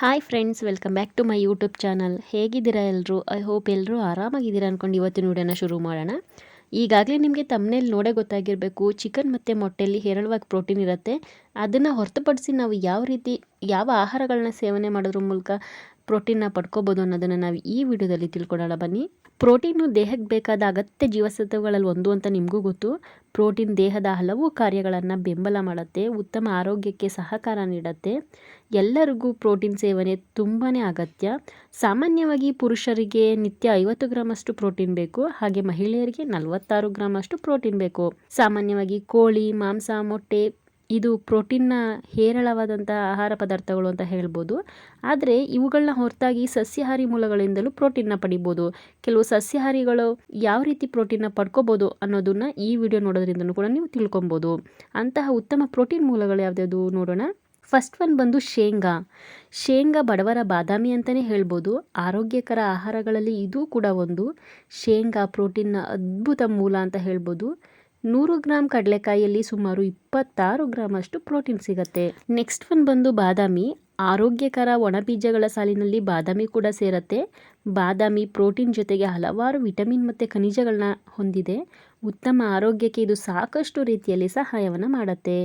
Hi friends welcome back to my YouTube channel ಹೇಗಿದ್ದೀರಾ ಎಲ್ಲರೂ I hope ಎಲ್ಲರೂ ಆರಾಮಾಗಿದ್ದೀರಾ ಅಂದ್ಕೊಂಡು ಇವತ್ತಿನ ವಿಡಿಯೋನ ಶುರು ಮಾಡೋಣ. ಈಗಾಗಲೇ ನಿಮಗೆ ತಮ್ಮನೇಲಿ ನೋಡೇ ಗೊತ್ತಾಗಿರಬೇಕು ಚಿಕನ್ ಮತ್ತು ಮೊಟ್ಟೆಯಲ್ಲಿ ಹೇರಳವಾಗಿ ಪ್ರೋಟೀನ್ ಇರುತ್ತೆ. ಅದನ್ನು ಹೊರತುಪಡಿಸಿ ನಾವು ಯಾವ ರೀತಿ, ಯಾವ ಆಹಾರಗಳನ್ನ ಸೇವನೆ ಮಾಡೋದ್ರ ಮೂಲಕ ಪ್ರೋಟೀನ್ನ ಪಡ್ಕೋಬೋದು ಅನ್ನೋದನ್ನು ನಾವು ಈ ವಿಡಿಯೋದಲ್ಲಿ ತಿಳ್ಕೊಳ್ಳೋಣ ಬನ್ನಿ, ಪ್ರೋಟೀನು ದೇಹಕ್ಕೆ ಬೇಕಾದ ಅಗತ್ಯ ಜೀವಸತ್ವಗಳಲ್ಲಿ ಒಂದು ಅಂತ ನಿಮಗೂ ಗೊತ್ತು. ಪ್ರೋಟೀನ್ ದೇಹದ ಹಲವು ಕಾರ್ಯಗಳನ್ನು ಬೆಂಬಲ ಮಾಡುತ್ತೆ, ಉತ್ತಮ ಆರೋಗ್ಯಕ್ಕೆ ಸಹಕಾರ ನೀಡುತ್ತೆ. ಎಲ್ಲರಿಗೂ ಪ್ರೋಟೀನ್ ಸೇವನೆ ತುಂಬಾ ಅಗತ್ಯ. ಸಾಮಾನ್ಯವಾಗಿ ಪುರುಷರಿಗೆ ನಿತ್ಯ ಐವತ್ತು ಗ್ರಾಮಷ್ಟು ಪ್ರೋಟೀನ್ ಬೇಕು, ಹಾಗೆ ಮಹಿಳೆಯರಿಗೆ ನಲವತ್ತಾರು ಗ್ರಾಮ್ ಅಷ್ಟು ಪ್ರೋಟೀನ್ ಬೇಕು. ಸಾಮಾನ್ಯವಾಗಿ ಕೋಳಿ, ಮಾಂಸ, ಮೊಟ್ಟೆ ಇದು ಪ್ರೋಟೀನ್ನ ಹೇರಳವಾದಂಥ ಆಹಾರ ಪದಾರ್ಥಗಳು ಅಂತ ಹೇಳ್ಬೋದು. ಆದರೆ ಇವುಗಳನ್ನ ಹೊರತಾಗಿ ಸಸ್ಯಾಹಾರಿ ಮೂಲಗಳಿಂದಲೂ ಪ್ರೋಟೀನ್ನ ಪಡಿಬೋದು. ಕೆಲವು ಸಸ್ಯಾಹಾರಿಗಳು ಯಾವ ರೀತಿ ಪ್ರೋಟೀನ್ನ ಪಡ್ಕೋಬೋದು ಅನ್ನೋದನ್ನ ಈ ವಿಡಿಯೋ ನೋಡೋದ್ರಿಂದಲೂ ಕೂಡ ನೀವು ತಿಳ್ಕೊಬೋದು. ಅಂತಹ ಉತ್ತಮ ಪ್ರೋಟೀನ್ ಮೂಲಗಳು ಯಾವುದ್ಯಾವುದು ನೋಡೋಣ. ಫಸ್ಟ್ ಒನ್ ಬಂದು ಶೇಂಗಾ. ಶೇಂಗಾ ಬಡವರ ಬಾದಾಮಿ ಅಂತಲೇ ಹೇಳ್ಬೋದು. ಆರೋಗ್ಯಕರ ಆಹಾರಗಳಲ್ಲಿ ಇದೂ ಕೂಡ ಒಂದು. ಶೇಂಗಾ ಪ್ರೋಟೀನ್ನ ಅದ್ಭುತ ಮೂಲ ಅಂತ ಹೇಳ್ಬೋದು. ನೂರು ಗ್ರಾಮ್ ಕಡಲೆಕಾಯಿಯಲ್ಲಿ ಸುಮಾರು ಇಪ್ಪತ್ತಾರು ಗ್ರಾಮ್ ಅಷ್ಟು ಪ್ರೋಟೀನ್ ಸಿಗುತ್ತೆ. ನೆಕ್ಸ್ಟ್ ಒನ್ ಬಂದು ಬಾದಾಮಿ. ಆರೋಗ್ಯಕರ ಒಣಬೀಜಗಳ ಸಾಲಿನಲ್ಲಿ ಬಾದಾಮಿ ಕೂಡ ಸೇರುತ್ತೆ. ಬಾದಾಮಿ ಪ್ರೋಟೀನ್ ಜೊತೆಗೆ ಹಲವಾರು ವಿಟಮಿನ್ ಮತ್ತು ಖನಿಜಗಳನ್ನ ಹೊಂದಿದೆ. ಉತ್ತಮ ಆರೋಗ್ಯಕ್ಕೆ ಇದು ಸಾಕಷ್ಟು ರೀತಿಯಲ್ಲಿ ಸಹಾಯವನ್ನು ಮಾಡುತ್ತೆ.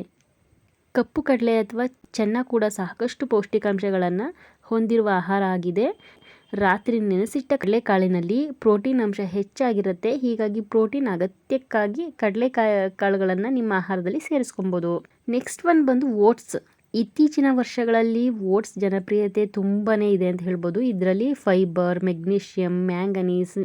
ಕಪ್ಪು ಕಡಲೆ ಅಥವಾ ಚೆನ್ನ ಕೂಡ ಸಾಕಷ್ಟು ಪೌಷ್ಟಿಕಾಂಶಗಳನ್ನು ಹೊಂದಿರುವ ಆಹಾರ ಆಗಿದೆ. ರಾತ್ರಿ ನೆನೆಸಿಟ್ಟ ಕಡಲೆಕಾಳಿನಲ್ಲಿ ಪ್ರೋಟೀನ್ ಅಂಶ ಹೆಚ್ಚಾಗಿರುತ್ತೆ. ಹೀಗಾಗಿ ಪ್ರೋಟೀನ್ ಅಗತ್ಯಕ್ಕಾಗಿ ಕಡಲೆಕಾಯಿ ಕಾಳುಗಳನ್ನು ನಿಮ್ಮ ಆಹಾರದಲ್ಲಿ ಸೇರಿಸ್ಕೊಬೋದು. ನೆಕ್ಸ್ಟ್ ಒನ್ ಬಂದು ಓಟ್ಸ್. ಇತ್ತೀಚಿನ ವರ್ಷಗಳಲ್ಲಿ ಓಟ್ಸ್ ಜನಪ್ರಿಯತೆ ತುಂಬಾ ಇದೆ ಅಂತ ಹೇಳ್ಬೋದು. ಇದರಲ್ಲಿ fibre magnesium manganese,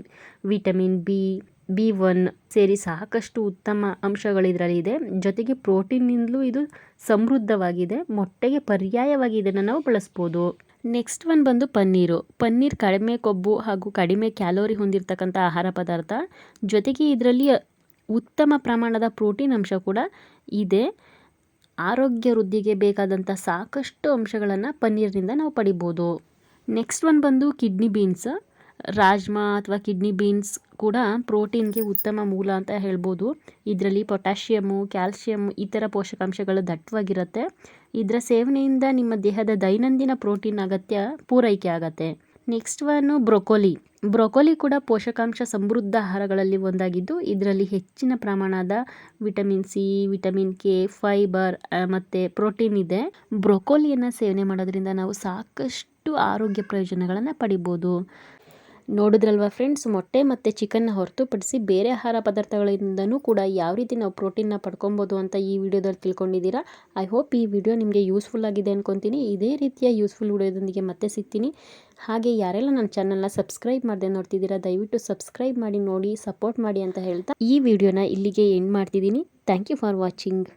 vitamin B B one ಸೇರಿ ಸಾಕಷ್ಟು ಉತ್ತಮ ಅಂಶಗಳು ಇದರಲ್ಲಿ ಇದೆ. ಜೊತೆಗೆ ಪ್ರೋಟೀನ್ನಿಂದಲೂ ಇದು ಸಮೃದ್ಧವಾಗಿದೆ. ಮೊಟ್ಟೆಗೆ ಪರ್ಯಾಯವಾಗಿ ಇದನ್ನು ನಾವು ಬಳಸ್ಬೋದು. ನೆಕ್ಸ್ಟ್ ಒಂದು ಬಂದು ಪನ್ನೀರು. ಪನ್ನೀರ್ ಕಡಿಮೆ ಕೊಬ್ಬು ಹಾಗೂ ಕಡಿಮೆ ಕ್ಯಾಲೋರಿ ಹೊಂದಿರತಕ್ಕಂಥ ಆಹಾರ ಪದಾರ್ಥ. ಜೊತೆಗೆ ಇದರಲ್ಲಿ ಉತ್ತಮ ಪ್ರಮಾಣದ ಪ್ರೋಟೀನ್ ಅಂಶ ಕೂಡ ಇದೆ. ಆರೋಗ್ಯ ವೃದ್ಧಿಗೆ ಬೇಕಾದಂಥ ಸಾಕಷ್ಟು ಅಂಶಗಳನ್ನು ಪನ್ನೀರ್ನಿಂದ ನಾವು ಪಡಿಬೋದು. ನೆಕ್ಸ್ಟ್ ಒಂದು ಬಂದು ಕಿಡ್ನಿ ಬೀನ್ಸ್. ರಾಜ್ಮಾ ಅಥವಾ ಕಿಡ್ನಿ ಬೀನ್ಸ್ ಕೂಡ ಪ್ರೋಟೀನ್ಗೆ ಉತ್ತಮ ಮೂಲ ಅಂತ ಹೇಳ್ಬೋದು. ಇದರಲ್ಲಿ ಪೊಟ್ಯಾಷಿಯಮ್ಮು ಕ್ಯಾಲ್ಶಿಯಮ್ ಥರ ಪೋಷಕಾಂಶಗಳು ದಟ್ಟವಾಗಿರುತ್ತೆ. ಇದರ ಸೇವನೆಯಿಂದ ನಿಮ್ಮ ದೇಹದ ದೈನಂದಿನ ಪ್ರೋಟೀನ್ ಅಗತ್ಯ ಪೂರೈಕೆ ಆಗತ್ತೆ. Next one broccoli. ಬ್ರೊಕೊಲಿ ಕೂಡ ಪೋಷಕಾಂಶ ಸಮೃದ್ಧ ಆಹಾರಗಳಲ್ಲಿ ಒಂದಾಗಿದ್ದು, ಇದರಲ್ಲಿ ಹೆಚ್ಚಿನ ಪ್ರಮಾಣದ vitamin C, vitamin K, fibre ಮತ್ತು ಪ್ರೋಟೀನ್ ಇದೆ. ಬ್ರೊಕೊಲಿಯನ್ನು ಸೇವನೆ ಮಾಡೋದ್ರಿಂದ ನಾವು ಸಾಕಷ್ಟು ಆರೋಗ್ಯ ಪ್ರಯೋಜನಗಳನ್ನು ಪಡಿಬೋದು. ನೋಡಿದ್ರಲ್ವ ಫ್ರೆಂಡ್ಸ್ ಮೊಟ್ಟೆ ಮತ್ತು ಚಿಕನ್ನ ಹೊರತುಪಡಿಸಿ ಬೇರೆ ಆಹಾರ ಪದಾರ್ಥಗಳಿಂದನೂ ಕೂಡ ಯಾವ ರೀತಿ ನಾವು ಪ್ರೋಟೀನ್ನ ಪಡ್ಕೊಬೋದು ಅಂತ ಈ ವಿಡಿಯೋದಲ್ಲಿ ತಿಳ್ಕೊಂಡಿದ್ದೀರಾ? ಐ ಹೋಪ್ ಈ ವಿಡಿಯೋ ನಿಮಗೆ ಯೂಸ್ಫುಲ್ ಆಗಿದೆ ಅಂದ್ಕೊತೀನಿ ಇದೇ ರೀತಿಯ ಯೂಸ್ಫುಲ್ ವಿಡಿಯೋದೊಂದಿಗೆ ಮತ್ತೆ ಸಿಗ್ತೀನಿ. ಹಾಗೆ ಯಾರೆಲ್ಲ ನನ್ನ ಚಾನಲ್ನ ಸಬ್ಸ್ಕ್ರೈಬ್ ಮಾಡದೆ ನೋಡ್ತಿದ್ದೀರಾ, ದಯವಿಟ್ಟು ಸಬ್ಸ್ಕ್ರೈಬ್ ಮಾಡಿ ನೋಡಿ ಸಪೋರ್ಟ್ ಮಾಡಿ ಅಂತ ಹೇಳ್ತಾ ಈ ವಿಡಿಯೋನ ಇಲ್ಲಿಗೆ ಎಂಡ್ ಮಾಡ್ತಿದ್ದೀನಿ. Thank you for watching